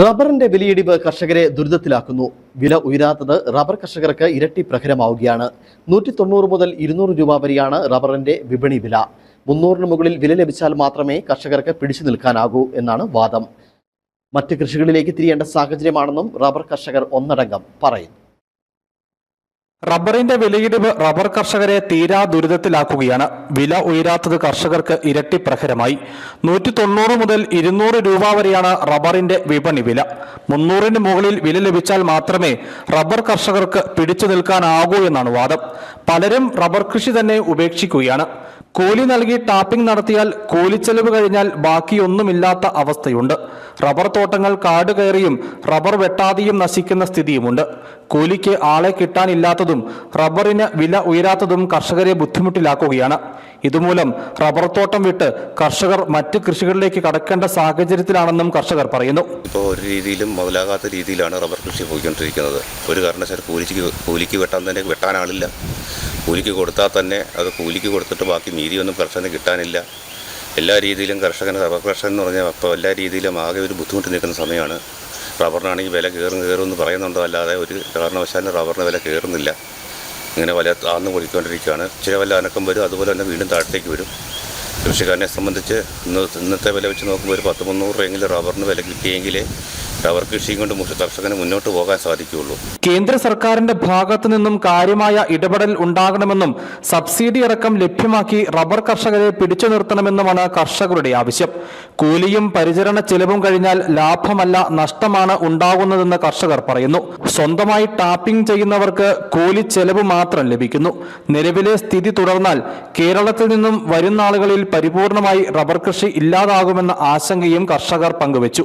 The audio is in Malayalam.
റബ്ബറിന്റെ വിലയിടിവ് കർഷകരെ ദുരിതത്തിലാക്കുന്നു. വില ഉയരാത്തത് റബ്ബർ കർഷകർക്ക് ഇരട്ടി പ്രഹരമാവുകയാണ്. നൂറ്റി തൊണ്ണൂറ് മുതൽ ഇരുന്നൂറ് രൂപ വരെയാണ് റബ്ബറിന്റെ വിപണി വില. മുന്നൂറിന് മുകളിൽ വില ലഭിച്ചാൽ മാത്രമേ കർഷകർക്ക് പിടിച്ചു നിൽക്കാനാകൂ എന്നാണ് വാദം. മറ്റ് കൃഷികളിലേക്ക് തിരിയേണ്ട സാഹചര്യമാണെന്നും റബ്ബർ കർഷകർ ഒന്നടങ്കം പറയുന്നു. റബ്ബറിന്റെ വിലയിടിവ് റബ്ബർ കർഷകരെ തീരാ ദുരിതത്തിലാക്കുകയാണ്. വില ഉയരാത്തത് കർഷകർക്ക് ഇരട്ടി പ്രഹരമായി. നൂറ്റി തൊണ്ണൂറ് മുതൽ ഇരുന്നൂറ് രൂപ വരെയാണ് റബ്ബറിന്റെ വിപണി വില. മുന്നൂറിന് മുകളിൽ വില ലഭിച്ചാൽ മാത്രമേ റബ്ബർ കർഷകർക്ക് പിടിച്ചു നിൽക്കാനാകൂ എന്നാണ് വാദം. പലരും റബ്ബർ കൃഷി തന്നെ ഉപേക്ഷിക്കുകയാണ്. കൂലി നൽകി ടാപ്പിംഗ് നടത്തിയാൽ കൂലിച്ചെലവ് കഴിഞ്ഞാൽ ബാക്കിയൊന്നുമില്ലാത്ത അവസ്ഥയുണ്ട്. റബ്ബർ തോട്ടങ്ങൾ കാട് കയറിയും റബ്ബർ വെട്ടാതെയും നശിക്കുന്ന സ്ഥിതിയുമുണ്ട്. കൂലിക്ക് ആളെ കിട്ടാനില്ലാത്തതും റബ്ബറിന് വില ഉയരാത്തതും കർഷകരെ ബുദ്ധിമുട്ടിലാക്കുകയാണ്. ഇതുമൂലം റബ്ബർ തോട്ടം വിട്ട് കർഷകർ മറ്റ് കൃഷികളിലേക്ക് കടക്കേണ്ട സാഹചര്യത്തിലാണെന്നും കർഷകർ പറയുന്നു. ഇപ്പോൾ ഒരു രീതിയിലും മുതലാകാത്ത രീതിയിലാണ് റബ്ബർ കൃഷി പോയിക്കൊണ്ടിരിക്കുന്നത്. ഒരു കാരണവശാലും കൂലിക്ക് കൂലിക്ക് വെട്ടാൻ തന്നെ വെട്ടാൻ ആളില്ല കൂലിക്ക് കൊടുത്താൽ തന്നെ അത് കൂലിക്ക് കൊടുത്തിട്ട് ബാക്കി നീതിയൊന്നും കർഷകന് കിട്ടാനില്ല. എല്ലാ രീതിയിലും കർഷകന് റബ്ബർ കർഷകൻ എന്ന് പറഞ്ഞാൽ അപ്പോൾ എല്ലാ രീതിയിലും ആകെ ഒരു ബുദ്ധിമുട്ട് നിൽക്കുന്ന സമയമാണ്. റബ്ബറിനാണെങ്കിൽ വില കയറും കയറും എന്ന് പറയുന്നുണ്ടോ? അല്ലാതെ ഒരു കാരണവശാലും റബ്ബറിന് വില കയറുന്നില്ല. ഇങ്ങനെ വല താഴ്ന്നു പൊടിക്കൊണ്ടിരിക്കുകയാണ്. ചില വല്ല അനക്കം വരും അതുപോലെ തന്നെ വീണ്ടും താഴത്തേക്ക് വരും. കൃഷിക്കാരനെ സംബന്ധിച്ച് ഇന്ന് ഇന്നത്തെ വില വെച്ച് നോക്കുമ്പോൾ ഒരു പത്ത് മുന്നൂറ് രൂപയെങ്കിലും റബ്ബറിന് വില കിട്ടിയെങ്കിലേ റബ്ബർ കൃഷിയും കൊണ്ട് കർഷകന് മുന്നോട്ട് പോകാൻ സാധിക്കുകയുള്ളൂ. കേന്ദ്ര സർക്കാരിന്റെ ഭാഗത്തു നിന്നും കാര്യമായ ഇടപെടൽ ഉണ്ടാകണമെന്നും സബ്സിഡി അടക്കം ലഭ്യമാക്കി റബ്ബർ കർഷകരെ പിടിച്ചു നിർത്തണമെന്നുമാണ് കർഷകരുടെ ആവശ്യം. കൂലിയും പരിചരണ ചെലവും കഴിഞ്ഞാൽ ലാഭമല്ല നഷ്ടമാണ് ഉണ്ടാകുന്നതെന്ന് കർഷകർ പറയുന്നു. സ്വന്തമായി ടാപ്പിംഗ് ചെയ്യുന്നവർക്ക് കൂലി ചെലവ് മാത്രം ലഭിക്കുന്നു. നിലവിലെ സ്ഥിതി തുടർന്നാൽ കേരളത്തിൽ നിന്നും വരുന്ന ആളുകളിൽ പരിപൂർണമായി റബ്ബർ കൃഷി ഇല്ലാതാകുമെന്ന ആശങ്കയും കർഷകർ പങ്കുവച്ചു.